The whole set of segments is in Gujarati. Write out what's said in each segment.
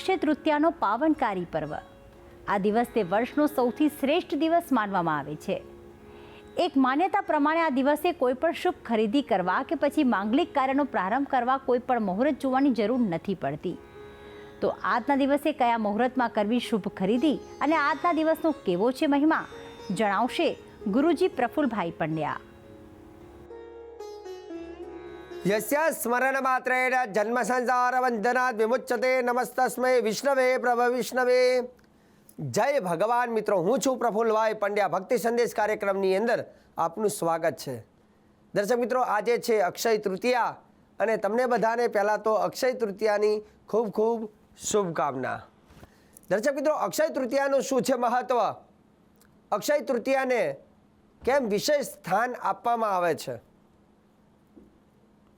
અક્ષય તૃતીયાનો પાવનકારી પર્વ. આ દિવસ તે વર્ષનો સૌથી શ્રેષ્ઠ દિવસ માનવામાં આવે છે. એક માન્યતા પ્રમાણે આ દિવસે કોઈ પણ શુભ ખરીદી કરવા કે પછી માંગલિક કાર્યનો પ્રારંભ કરવા કોઈ પણ મુહૂર્ત જોવાની જરૂર નથી પડતી. તો આજના દિવસે કયા મુહૂર્તમાં કરવી શુભ ખરીદી અને આજના દિવસનો કેવો છે મહિમા જણાવશે ગુરુજી પ્રફુલભાઈ પંડ્યા. યસ્ય સ્મરણ માત્રેણ જન્મ સંસાર વંદનાદ વિમુચ્યતે નમસ્તસ્મય વિષ્ણવે પ્રભ વિષ્ણવે જય ભગવાન મિત્રો હું છું પ્રફુલ્લભાઈ પંડ્યા ભક્તિ સંદેશ કાર્યક્રમની અંદર આપનું સ્વાગત છે દર્શક મિત્રો આજે છે અક્ષય તૃતીયા અને તમને બધાને પહેલાં તો અક્ષય તૃતીયાની ખૂબ ખૂબ શુભકામના દર્શક મિત્રો અક્ષય તૃતીયાનું શું છે મહત્ત્વ અક્ષય તૃતીયાને કેમ વિશેષ સ્થાન આપવામાં આવે છે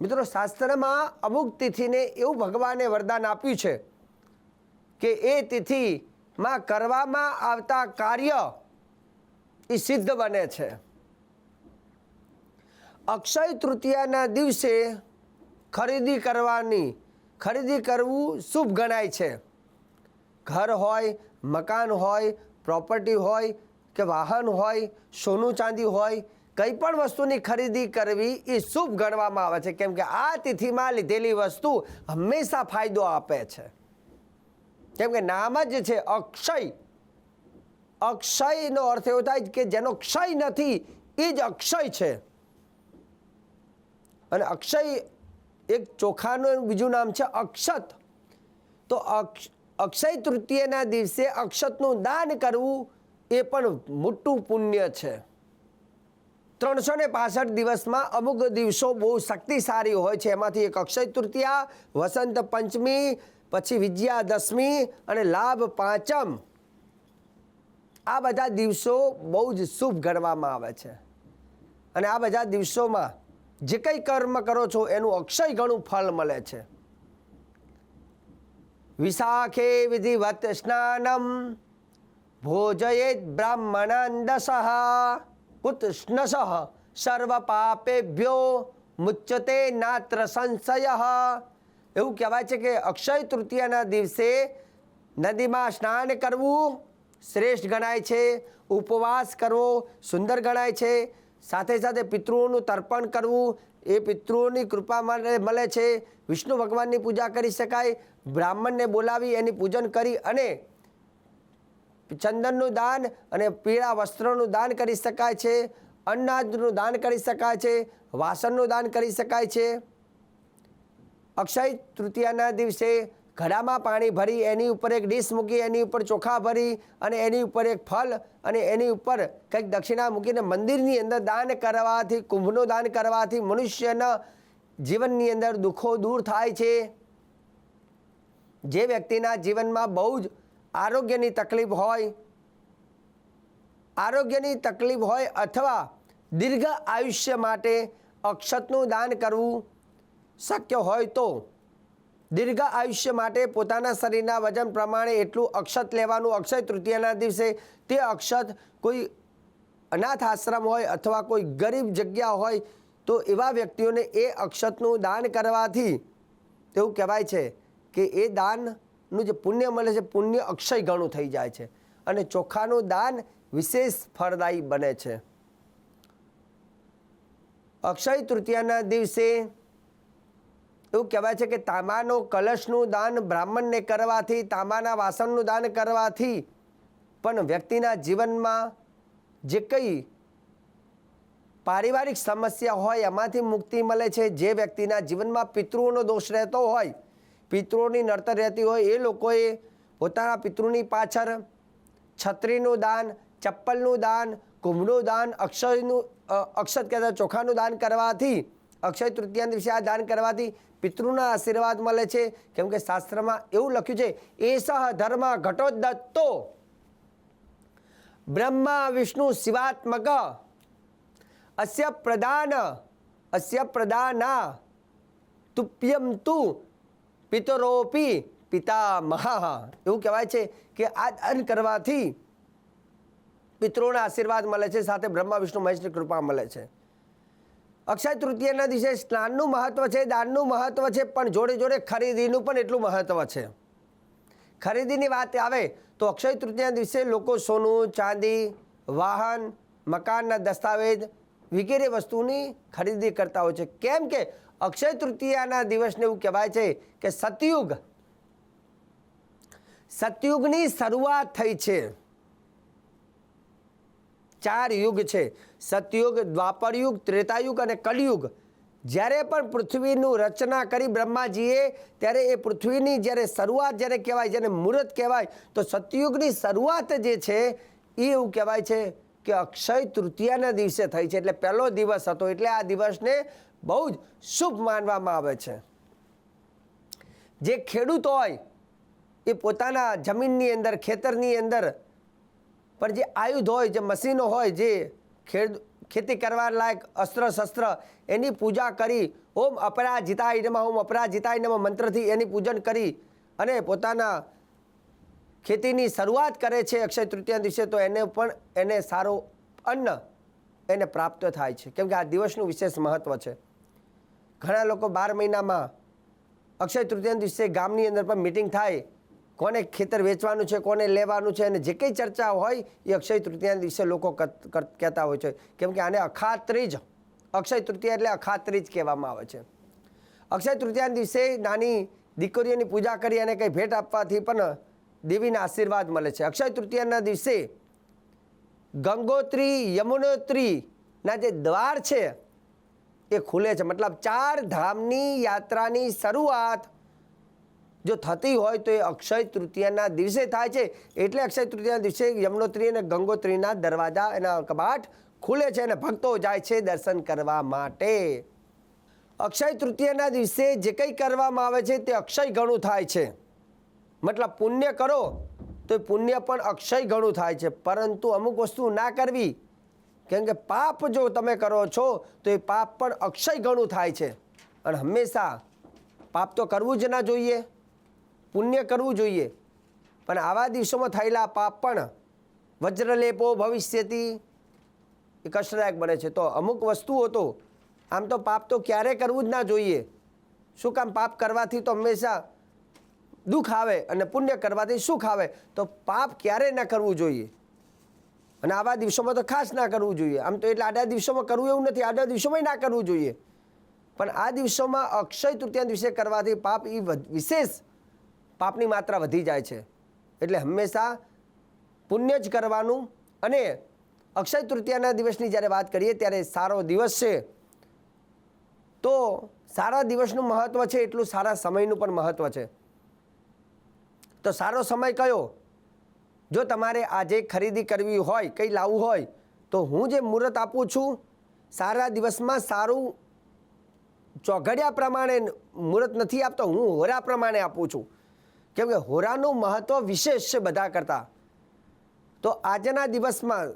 મિત્રો શાસ્ત્રમાં અમુક તિથિને એવું ભગવાને વરદાન આપ્યું છે કે એ તિથિમાં કરવામાં આવતા કાર્ય એ સિદ્ધ બને છે. અક્ષય તૃતીયાના દિવસે ખરીદી કરવાની, ખરીદી કરવું શુભ ગણાય છે. ઘર હોય, મકાન હોય, પ્રોપર્ટી હોય કે વાહન હોય, સોનું ચાંદી હોય કંઈ પણ વસ્તુની ખરીદી કરવી એ શુભ ગણવામાં આવે છે. કેમ કે આ તિથિમાં લીધેલી વસ્તુ હંમેશા ફાયદો આપે છે. કેમ કે નામ જ છે અક્ષય. અક્ષયનો અર્થ એવો થાય કે જેનો ક્ષય નથી, એ જ અક્ષય છે. અને અક્ષય એક ચોખાનું બીજું નામ છે અક્ષત. તો અક્ષ, અક્ષય તૃતીયના દિવસે અક્ષતનું દાન કરવું એ પણ મોટું પુણ્ય છે. ત્રણસો ને પાસઠ દિવસમાં અમુક દિવસો બહુ શક્તિશાળી હોય છે. એમાંથી એક અક્ષય તૃતીયા, વસંત પંચમી, પછી વિજયાદશમી અને લાભ પાંચમ. આ બધા દિવસો બહુ જ શુભ ગણવામાં આવે છે. અને આ બધા દિવસોમાં જે કંઈ કર્મ કરો છો એનું અક્ષય ઘણું ફળ મળે છે. વિશાખે વિધિવત સ્નાનમ ભોજયેત બ્રાહ્મણાન દશઃ કુતષ્ણશ સર્વ પાપેભ્યો મુચ્યતે નાત્ર સંશય એવું કહેવાય છે કે અક્ષય તૃતીયાના દિવસે નદીમાં સ્નાન કરવું શ્રેષ્ઠ ગણાય છે, ઉપવાસ કરવો સુંદર ગણાય છે, સાથે સાથે પિતૃઓનું તર્પણ કરવું એ પિતૃઓની કૃપા મળે મળે છે. વિષ્ણુ ભગવાનની પૂજા કરી શકાય, બ્રાહ્મણને બોલાવી એની પૂજન કરી અને ચંદનનું દાન અને પીળા વસ્ત્રોનું દાન કરી શકાય છે, અનાજનું દાન કરી શકાય છે, વાસણનું દાન કરી શકાય છે. અક્ષય તૃતીયાના દિવસે ઘડામાં પાણી ભરી એની ઉપર એક ડીશ મૂકી, એની ઉપર ચોખા ભરી અને એની ઉપર એક ફલ અને એની ઉપર કંઈક દક્ષિણા મૂકીને મંદિરની અંદર દાન કરવાથી, કુંભનું દાન કરવાથી મનુષ્યના જીવનની અંદર દુઃખો દૂર થાય છે. જે વ્યક્તિના જીવનમાં બહુ જ આરોગ્યની તકલીફ હોય, આરોગ્યની તકલીફ હોય અથવા દીર્ઘ આયુષ્ય માટે અક્ષતનું દાન કરવું શક્ય હોય તો દીર્ઘ આયુષ્ય માટે પોતાના શરીરના વજન પ્રમાણે એટલું અક્ષત લેવાનું, અક્ષય તૃતીયાના દિવસે તે અક્ષત કોઈ અનાથ આશ્રમ હોય અથવા કોઈ ગરીબ જગ્યા હોય તો એવા વ્યક્તિઓને એ અક્ષતનું દાન કરવાથી તેવું કહેવાય છે કે એ દાનનું જે પુણ્ય મળે છે, પુણ્ય અક્ષય ગણું થઈ જાય છે. અને ચોખાનું દાન વિશેષ ફળદાયી બને છે. અક્ષય તૃતીયાના દિવસે એવું કહેવાય છે કે તાંબાનો કલશનું દાન બ્રાહ્મણને કરવાથી તાંબાના વાસણનું દાન કરવાથી પણ વ્યક્તિના જીવનમાં જે કંઈ પારિવારિક સમસ્યા હોય, એમાંથી મુક્તિ મળે છે. જે વ્યક્તિના જીવનમાં પિતૃઓનો દોષ રહેતો હોય પિતૃઓની નડતર રહેતી હોય એ લોકોએ પોતાના પિતૃની પાછળ છત્રીનું દાન, ચપ્પલનું દાન, કુંભનું દાન, અક્ષયનું અક્ષત કહેતા ચોખાનું દાન કરવાથી, અક્ષય તૃતીયા દિવસે આ દાન કરવાથી પિતૃના આશીર્વાદ મળે છે. કેમ કે શાસ્ત્રમાં એવું લખ્યું છે એ સહ ધર્મ ઘટોદત્તો બ્રહ્મા વિષ્ણુ શિવાત્મક અસ્ય પ્રદાન અસ્ય પ્રદાના તુપ્યમ તુ પિતરોપી પિતામહ. એવું કહેવાય છે કે આ દાન કરવાથી પિતરોના આશીર્વાદ મળે છે, સાથે બ્રહ્મા, વિષ્ણુ મહેશની કૃપા મળે છે. અક્ષય તૃતીયાના દિવસે સ્નાનનું મહત્વ છે, દાનનું મહત્વ છે, પણ જોડે જોડે ખરીદીનું પણ એટલું મહત્વ છે. ખરીદીની વાત આવે તો અક્ષય તૃતીયાના દિવસે લોકો સોનું, ચાંદી, વાહન, મકાનના દસ્તાવેજ વગેરે વસ્તુની ખરીદી કરતા હોય છે. કેમ કે અક્ષય તૃતીયાના દિવસને એવું કહેવાય છે કે સતયુગ. સતયુગની શરૂઆત થઈ છે. ચાર યુગ છે. સતયુગ દ્વાપર યુગ ત્રેતાયુગ અને કલયુગ. જ્યારે પણ પૃથ્વીનું રચના કરી બ્રહ્માજીએ, ત્યારે એ પૃથ્વીની જ્યારે શરૂઆત જ્યારે કહેવાય, જેને મુહૂર્ત કહેવાય, તો સતયુગની શરૂઆત જે છે, એ એવું કહેવાય છે કે અક્ષય તૃતીયાના દિવસે થઈ છે. એટલે પહેલો દિવસ હતો. એટલે આ દિવસને બહુ જ શુભ માનવામાં આવે છે. જે ખેડૂત હોય, એ પોતાના જમીનની અંદર, ખેતરની અંદર પણ જે આયુધ હોય, જે મશીનો હોય, જે ખેડ, ખેતી કરવા લાયક અસ્ત્ર શસ્ત્ર, એની પૂજા કરી, ઓમ અપરાજિતાય નમઃ, ઓમ અપરાજિતાય નમઃ મંત્રથી એની પૂજન કરી અને પોતાના ખેતીની શરૂઆત કરે છે અક્ષય તૃતીયા દિવસે, તો એને પણ એને સારો અન્ન એને પ્રાપ્ત થાય છે. કેમ કે આ દિવસનું વિશેષ મહત્ત્વ છે. ઘણા લોકો બાર મહિનામાં અક્ષય તૃતીયા દિવસે ગામની અંદર પણ મિટિંગ થાય. કોને ખેતર વેચવાનું છે, કોને લેવાનું છે, અને જે કંઈ ચર્ચા હોય, એ અક્ષય તૃતીયા દિવસે લોકો કહેતા હોય છે. કેમ કે આને અખાત્રીજ અક્ષય તૃતીયા એટલે અખાત્રીજ કહેવામાં આવે છે. અક્ષય તૃતીયા દિવસે નાની દીકરીઓની પૂજા કરી અને કંઈ ભેટ આપવાથી પણ દેવીના આશીર્વાદ મળે છે. અક્ષય તૃતીયાના દિવસે ગંગોત્રી, યમુનોત્રીના જે દ્વાર છે, એ ખુલે છે. મતલબ ચાર ધામની યાત્રાની શરૂઆત જો થતી હોય તો એ અક્ષય તૃતીયાના દિવસે થાય છે. એટલે અક્ષય તૃતીયાના દિવસે યમનોત્રી અને ગંગોત્રીના દરવાજા એના કબાટ ખુલે છે અને ભક્તો જાય છે દર્શન કરવા માટે. અક્ષય તૃતીયાના દિવસે જે કંઈ કરવામાં આવે છે તે અક્ષય ઘણું થાય છે. મતલબ પુણ્ય કરો, તો પુણ્ય પણ અક્ષય ઘણું થાય છે. પરંતુ અમુક વસ્તુ ના કરવી, કેમ કે પાપ જો તમે કરો છો, તો એ પાપ પણ અક્ષય ઘણું થાય છે. અને હંમેશા પાપ તો કરવું જ ના જોઈએ, પુણ્ય કરવું જોઈએ. પણ આવા દિવસોમાં થયેલા પાપ પણ વજ્રલેપો ભવિષ્યથી એ કષ્ટદાયક બને છે. તો અમુક વસ્તુઓ તો, આમ તો પાપ તો ક્યારેય કરવું જ ના જોઈએ. શું કામ પાપ કરવાથી તો હંમેશા દુઃખ આવે અને પુણ્ય કરવાથી સુખ આવે, તો પાપ ક્યારે ના કરવું જોઈએ? અને આવા દિવસોમાં તો ખાસ ના કરવું જોઈએ. આમ તો એટલે આડા દિવસોમાં કરવું એવું નથી, આડા દિવસોમાં ના કરવું જોઈએ. પણ આ દિવસોમાં અક્ષય તૃતીયા દિવસે કરવાથી પાપ એ વિશેષ પાપની માત્રા વધી જાય છે. એટલે હંમેશા પુણ્ય જ કરવાનું અને અક્ષય તૃતીયાના દિવસની જ્યારે વાત કરીએ, ત્યારે સારો દિવસ છે. તો સારા દિવસનું મહત્ત્વ છે એટલું સારા સમયનું પણ મહત્ત્વ છે. તો સારો સમય કયો? જો તમારે આજે ખરીદી કરવી હોય, કંઈ લાવવું હોય, તો હું જે મુહૂર્ત આપું છું, સારા દિવસમાં સારું ચોઘડિયા પ્રમાણે મુહૂર્ત નથી આપતો, હું હોરા પ્રમાણે આપું છું. કેમ કે હોરાનું મહત્ત્વ વિશેષ છે બધા કરતાં. તો આજના દિવસમાં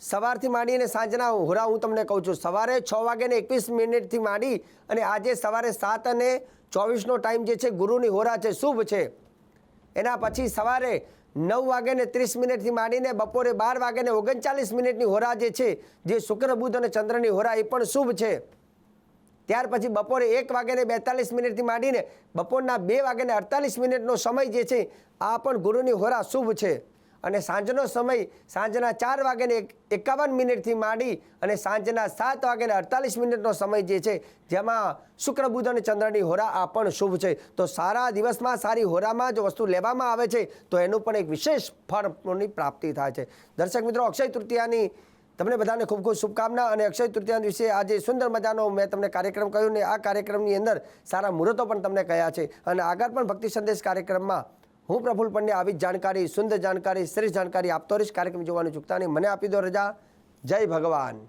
સવારથી માંડીને સાંજના હોરા હું તમને કહું છું, સવારે છ વાગ્યાને એકવીસ મિનિટથી માંડી અને આજે સવારે સાત અને ચોવીસનો ટાઈમ જે છે ગુરુની હોરા છે, શુભ છે. એના પછી સવારે નવ વાગ્યાને ત્રીસ મિનિટથી માંડીને બપોરે બાર વાગ્યાને ઓગણચાલીસ મિનિટની હોરા જે છે, જે શુક્ર, બુધ અને ચંદ્રની હોરા એ પણ શુભ છે. ત્યાર પછી બપોરે એક વાગ્યાને બેતાલીસ મિનિટથી માંડીને બપોરના બે વાગ્યાને અડતાલીસ મિનિટનો સમય જે છે, આ પણ ગુરુની હોરા શુભ છે. અને સાંજનો સમય સાંજના ચાર વાગ્યાને એકાવન મિનિટથી માંડી અને સાંજના સાત વાગ્યાને અડતાલીસ મિનિટનો સમય જે છે, જેમાં શુક્ર, બુધ અને ચંદ્રની હોરા આ પણ શુભ છે. તો સારા દિવસમાં સારી હોરામાં જો વસ્તુ લેવામાં આવે છે, તો એનું પણ એક વિશેષ ફળની પ્રાપ્તિ થાય છે. દર્શક મિત્રો, અક્ષય તૃતીયાની તમને બધાને ખૂબ ખૂબ શુભકામના અને અક્ષય તૃતીયા દિવસે આજે સુંદર મજાનો મેં તમને કાર્યક્રમ કહ્યું ને આ કાર્યક્રમની અંદર સારા મુહૂર્તો પણ તમને કહ્યા છે. અને આગળ પણ ભક્તિ સંદેશ કાર્યક્રમમાં હું પ્રફુલ પંડ્યા આવી જ જાણકારી, સુંદર જાણકારી, શ્રેષ્ઠ જાણકારી આપતો રહીશ. કાર્યક્રમ જોવાનું ચૂકતા નહીં. મને આપી દો રજા. જય ભગવાન.